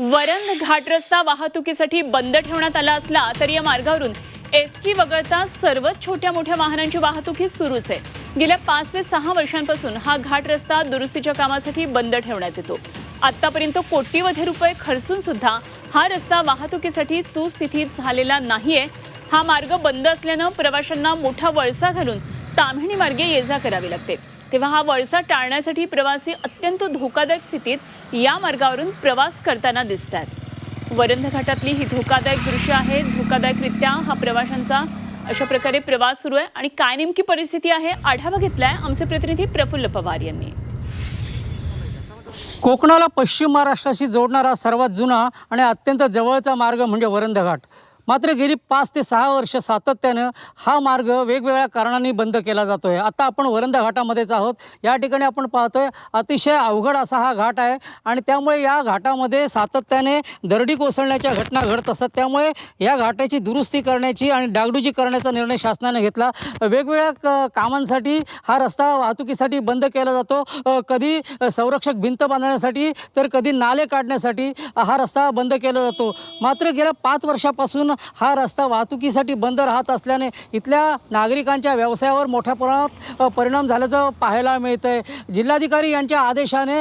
वरण घाट रस्ता वाहतुकीसाठी बंद ठेवण्यात आला असला तरी या मार्गावरून एस टी वगळता सर्वच छोट्या मोठ्या वाहनांची वाहतूक ही सुरूच आहे. गेल्या पाच ते सहा वर्षांपासून हा घाट रस्ता दुरुस्तीच्या कामासाठी बंद ठेवण्यात येतो. आतापर्यंत कोटीवधी रुपये खर्चून सुद्धा हा रस्ता वाहतुकीसाठी सुस्थितीत झालेला नाहीये. हा मार्ग बंद असल्यानं प्रवाशांना मोठा वळसा घालून ताम्हिणी मार्गे ये जा करावी लागते. तेव्हा हा वळसा टाळण्यासाठी प्रवासी अत्यंत धोकादायक स्थितीत या मार्गावरून प्रवास करताना दिसतात. वरंध घाटातली ही धोकादायक दृश्य आहे. धोकादायकरित्या हा प्रवाशांचा अशा प्रकारे प्रवास सुरू आहे. आणि काय नेमकी परिस्थिती आहे आढावा घेतलाय आमचे प्रतिनिधी प्रफुल्ल पवार यांनी. कोकणाला पश्चिम महाराष्ट्राशी जोडणारा सर्वात जुना आणि अत्यंत जवळचा मार्ग म्हणजे वरंध घाट. मात्र गेली पाच ते सहा वर्ष सातत्यानं हा मार्ग वेगवेगळ्या कारणांनी बंद केला जातो आहे आता आपण वरंदा घाटामध्येच आहोत. या ठिकाणी आपण पाहतोय अतिशय अवघड असा हा घाट आहे आणि त्यामुळे या घाटामध्ये सातत्याने दरडी कोसळण्याच्या घटना घडत असतात. त्यामुळे या घाटाची दुरुस्ती करण्याची आणि डागडुजी करण्याचा निर्णय शासनाने घेतला. वेगवेगळ्या क कामांसाठी हा रस्ता वाहतुकीसाठी बंद केला जातो. कधी संरक्षक भिंत बांधण्यासाठी तर कधी नाले काढण्यासाठी हा रस्ता बंद केला जातो. मात्र गेल्या पाच वर्षापासून हा रस्ता वाहतुकीसाठी बंद राहत असल्याने इथल्या नागरिकांच्या व्यवसायावर मोठ्या प्रमाणात परिणाम झाल्याचं पाहायला मिळतं आहे जिल्हाधिकारी यांच्या आदेशाने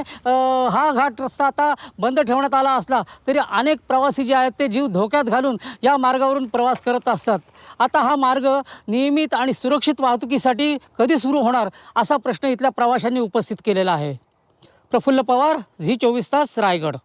हा घाट रस्ता आता बंद ठेवण्यात आला असला तरी अनेक प्रवासी जे आहेत ते जीव धोक्यात घालून या मार्गावरून प्रवास करत असतात. आता हा मार्ग नियमित आणि सुरक्षित वाहतुकीसाठी कधी सुरू होणार असा प्रश्न इथल्या प्रवाशांनी उपस्थित केलेला आहे. प्रफुल्ल पवार झी चोवीस तास रायगड.